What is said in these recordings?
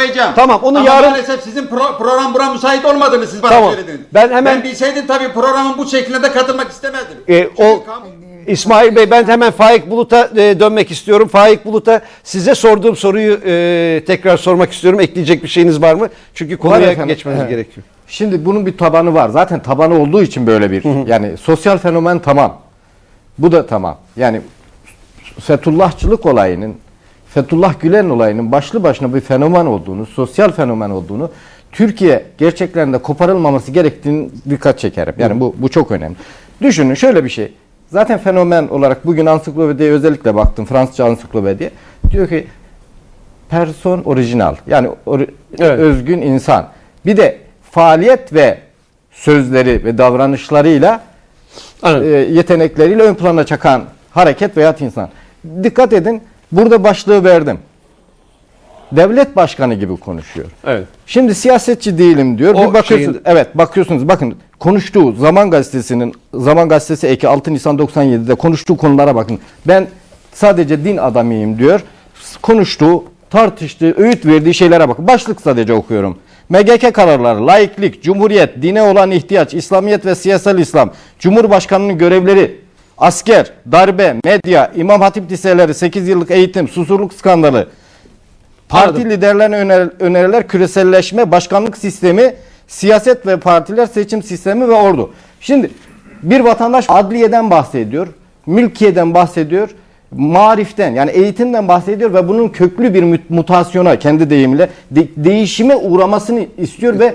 Söyleyeceğim. Tamam, onu Ama yarın- maalesef sizin pro- program buna müsait olmadığını siz bana Tamam. söylediniz. Ben hemen- Ben bilseydim tabii programın bu şeklinde de katılmak istemezdim. E, Çünkü o kamu- İsmail Bey ben hemen Faik Bulut'a e, dönmek istiyorum. Faik Bulut'a size sorduğum soruyu e, tekrar sormak istiyorum. Ekleyecek bir şeyiniz var mı? Çünkü konuya efendim. Evet. gerekiyor. Şimdi bunun bir tabanı var. Zaten tabanı olduğu için böyle bir yani sosyal fenomen tamam. Bu da tamam. Yani Fethullahçılık olayının Fethullah Gülen olayının başlı başına bir fenomen olduğunu, sosyal fenomen olduğunu Türkiye gerçeklerinde koparılmaması gerektiğini dikkat çekerim. Yani bu bu çok önemli. Düşünün şöyle bir şey. Zaten fenomen olarak bugün ansiklopediye özellikle baktım. Fransızca ansiklopediye. Diyor ki person orijinal. Yani ori- Evet. özgün insan. Bir de faaliyet ve sözleri ve davranışlarıyla e, yetenekleriyle ön plana çakan hareket veya insan. Dikkat edin burada başlığı verdim. Devlet başkanı gibi konuşuyor. Evet. Şimdi siyasetçi değilim diyor. O bir bakıyorsunuz. şeyin- Evet bakıyorsunuz bakın konuştuğu Zaman Gazetesi'nin Zaman Gazetesi eki 6 Nisan 97'de konuştuğu konulara bakın. Ben sadece din adamıyım diyor. Konuştuğu, tartıştığı, öğüt verdiği şeylere bakın. Başlık sadece okuyorum. MGK kararları, laiklik, cumhuriyet, dine olan ihtiyaç, İslamiyet ve siyasal İslam, Cumhurbaşkanının görevleri, asker, darbe, medya, İmam Hatip liseleri, 8 yıllık eğitim, susurluk skandalı, Parti Anladım. liderlerine öner- öneriler küreselleşme, başkanlık sistemi, siyaset ve partiler seçim sistemi ve ordu. Şimdi bir vatandaş adliyeden bahsediyor, mülkiyeden bahsediyor, mariften yani eğitimden bahsediyor ve bunun köklü bir mut- mutasyona kendi deyimiyle de- değişime uğramasını istiyor ve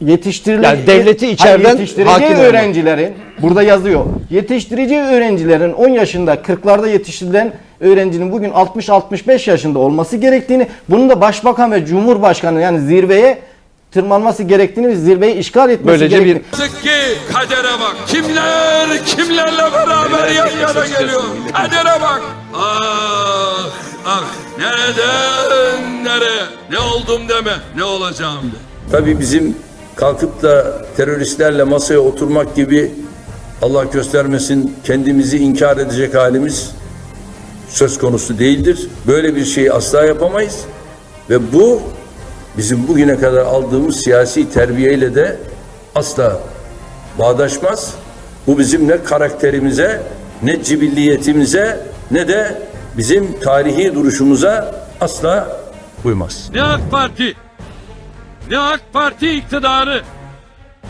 yetiştirilen Yani devleti içeriden yetiştireceği olmak. öğrencilerin burada yazıyor. Yetiştireceği öğrencilerin 10 yaşında 40'larda yetiştirilen öğrencinin bugün 60-65 yaşında olması gerektiğini, bunun da başbakan ve cumhurbaşkanı yani zirveye tırmanması gerektiğini ve zirveyi işgal etmesi Böylece bir- gerektiğini. Yazık ki kadere bak. Kimler kimlerle beraber yan yana geliyor. Kadere bak. Ah ah nereden nereye ne oldum deme ne olacağım de. Tabii bizim kalkıp da teröristlerle masaya oturmak gibi Allah göstermesin kendimizi inkar edecek halimiz söz konusu değildir. Böyle bir şeyi asla yapamayız ve bu bizim bugüne kadar aldığımız siyasi terbiyeyle de asla bağdaşmaz. Bu bizim ne karakterimize, ne cibilliyetimize, ne de bizim tarihi duruşumuza asla uymaz. Ne AK Parti ne AK Parti iktidarı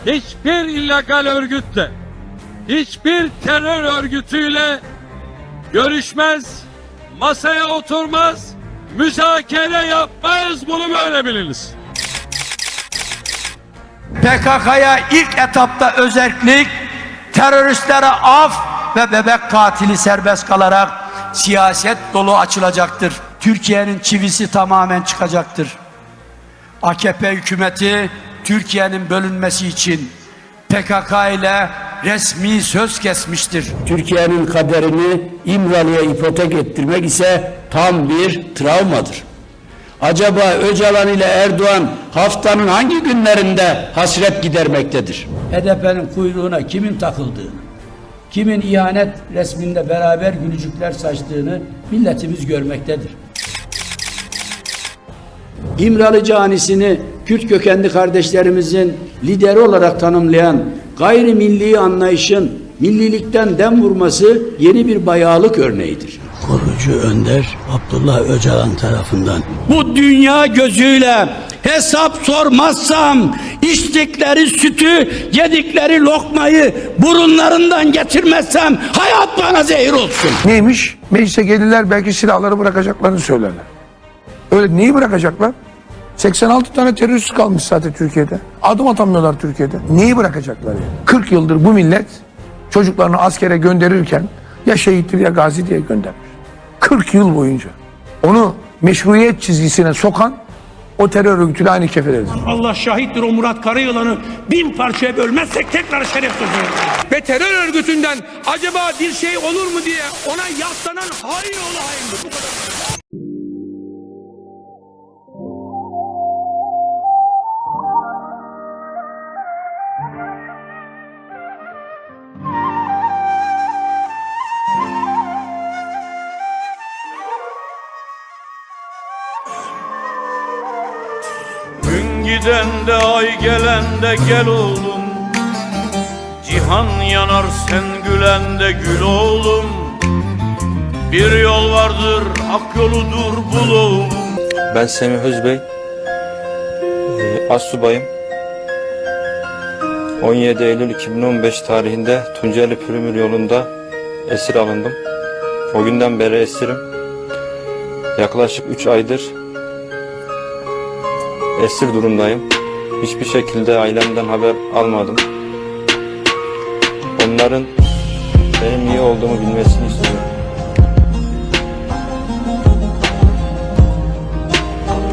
hiçbir illegal örgütle hiçbir terör örgütüyle görüşmez, masaya oturmaz, müzakere yapmaz bunu böyle biliniz. PKK'ya ilk etapta özellik, teröristlere af ve bebek katili serbest kalarak siyaset dolu açılacaktır. Türkiye'nin çivisi tamamen çıkacaktır. AKP hükümeti Türkiye'nin bölünmesi için PKK ile resmi söz kesmiştir. Türkiye'nin kaderini İmralı'ya ipotek ettirmek ise tam bir travmadır. Acaba Öcalan ile Erdoğan haftanın hangi günlerinde hasret gidermektedir? HDP'nin kuyruğuna kimin takıldığını, kimin ihanet resminde beraber gülücükler saçtığını milletimiz görmektedir. İmralı canisini Kürt kökenli kardeşlerimizin lideri olarak tanımlayan gayrimilli anlayışın millilikten dem vurması yeni bir bayağılık örneğidir. Korucu Önder Abdullah Öcalan tarafından Bu dünya gözüyle hesap sormazsam içtikleri sütü, yedikleri lokmayı burunlarından getirmezsem hayat bana zehir olsun. Neymiş? Meclise gelirler belki silahları bırakacaklarını söylerler. Öyle neyi bırakacaklar? 86 tane terörist kalmış zaten Türkiye'de. Adım atamıyorlar Türkiye'de. Neyi bırakacaklar yani? 40 yıldır bu millet çocuklarını askere gönderirken ya şehittir ya gazi diye göndermiş. 40 yıl boyunca. Onu meşruiyet çizgisine sokan o terör örgütüyle aynı kefededir. Allah şahittir o Murat Karayılan'ı bin parçaya bölmezsek tekrar şeref sözü Ve terör örgütünden acaba bir şey olur mu diye ona yaslanan oğlu haindir. Bu kadar. Gelen de gel oğlum Cihan yanar sen gülen de gül oğlum Bir yol vardır hak yoludur bul oğlum Ben Semih Özbey. Ee, Assubayım. 17 Eylül 2015 tarihinde Tunceli Pürümür yolunda esir alındım. O günden beri esirim. Yaklaşık 3 aydır esir durumdayım. Hiçbir şekilde ailemden haber almadım. Onların benim iyi olduğumu bilmesini istiyorum.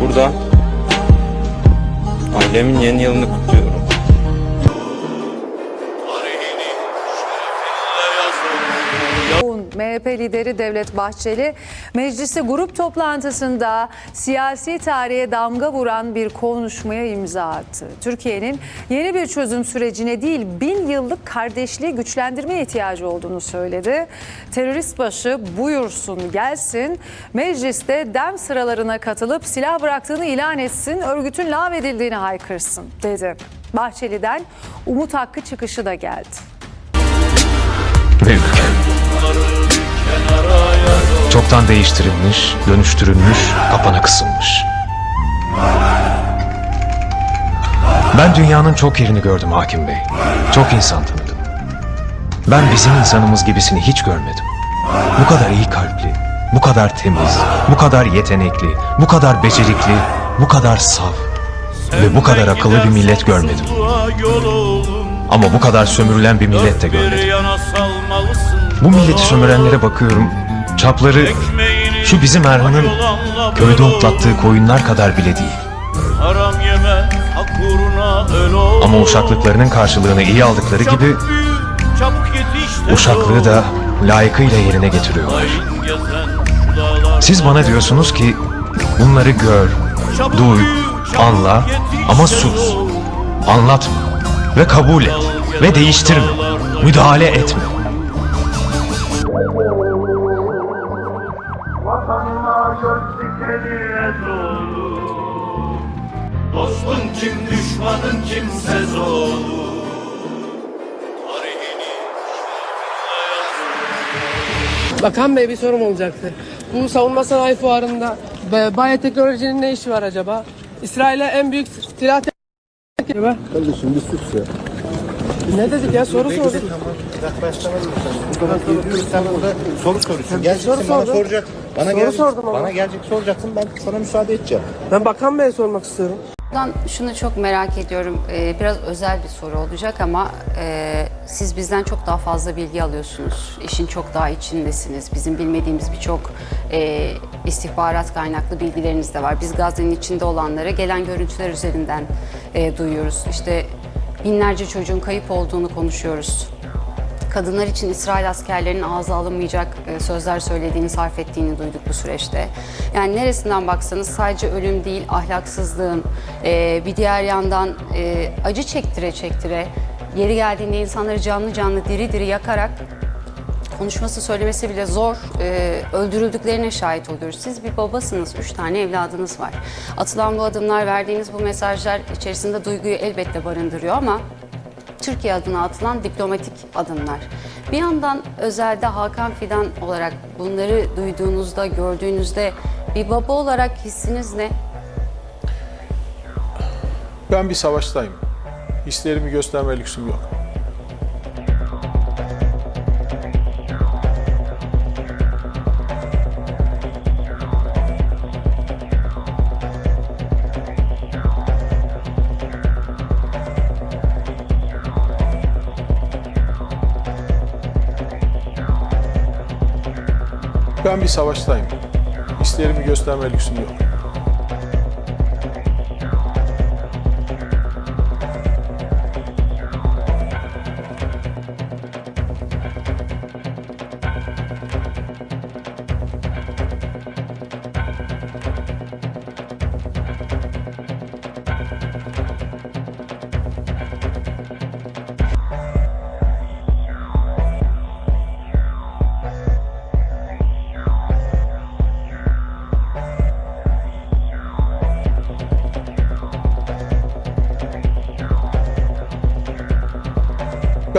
Burada ailemin yeni yılını kutluyorum. MHP lideri Devlet Bahçeli mecliste grup toplantısında siyasi tarihe damga vuran bir konuşmaya imza attı. Türkiye'nin yeni bir çözüm sürecine değil bin yıllık kardeşliği güçlendirmeye ihtiyacı olduğunu söyledi. Terörist başı buyursun gelsin mecliste dem sıralarına katılıp silah bıraktığını ilan etsin örgütün lağvedildiğini haykırsın dedi. Bahçeli'den Umut Hakkı çıkışı da geldi. Ve çoktan değiştirilmiş, dönüştürülmüş, kapana kısılmış. Ben dünyanın çok yerini gördüm Hakim Bey. Çok insan tanıdım. Ben bizim insanımız gibisini hiç görmedim. Bu kadar iyi kalpli, bu kadar temiz, bu kadar yetenekli, bu kadar becerikli, bu kadar saf ve bu kadar akıllı bir millet görmedim. Ama bu kadar sömürülen bir millet de görmedim. Bu milleti sömürenlere bakıyorum. Çapları şu bizim Erhan'ın köyde otlattığı koyunlar kadar bile değil. Ama uşaklıklarının karşılığını iyi aldıkları gibi uşaklığı da layıkıyla yerine getiriyorlar. Siz bana diyorsunuz ki bunları gör, duy, anla ama sus. Anlatma ve kabul et ve değiştirme. Müdahale etme. Bakan Bey bir sorum olacaktı. Bu savunma sanayi fuarında e, biyoteknolojinin ne işi var acaba? İsrail'e en büyük silah acaba? Kardeşim bir sus ya. Ne dedik ya soru sorduk. Sen burada soru soruyorsun. Geleceksin Soru bana sordum. soracaksın. Bana Soru gelecek, sordum ama. Bana gelecek soracaksın ben sana müsaade edeceğim. Ben Bakan Bey'e sormak istiyorum. Ben şunu çok merak ediyorum. Ee, biraz özel bir soru olacak ama e, siz bizden çok daha fazla bilgi alıyorsunuz. İşin çok daha içindesiniz. Bizim bilmediğimiz birçok e, istihbarat kaynaklı bilgileriniz de var. Biz Gazze'nin içinde olanları gelen görüntüler üzerinden e, duyuyoruz. İşte binlerce çocuğun kayıp olduğunu konuşuyoruz. Kadınlar için İsrail askerlerinin ağza alınmayacak e, sözler söylediğini, sarf ettiğini duyduk bu süreçte. Yani neresinden baksanız sadece ölüm değil, ahlaksızlığın, e, bir diğer yandan e, acı çektire çektire, yeri geldiğinde insanları canlı canlı diri diri yakarak konuşması söylemesi bile zor e, öldürüldüklerine şahit oluyoruz. Siz bir babasınız, üç tane evladınız var. Atılan bu adımlar, verdiğiniz bu mesajlar içerisinde duyguyu elbette barındırıyor ama Türkiye adına atılan diplomatik adımlar. Bir yandan özelde Hakan Fidan olarak bunları duyduğunuzda, gördüğünüzde bir baba olarak hissiniz ne? Ben bir savaştayım. Hislerimi gösterme lüksüm yok. Ben bir savaştayım. Hislerimi gösterme lüksüm yok.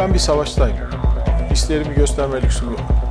Ben bir savaştayım. Hislerimi gösterme lüksüm yok.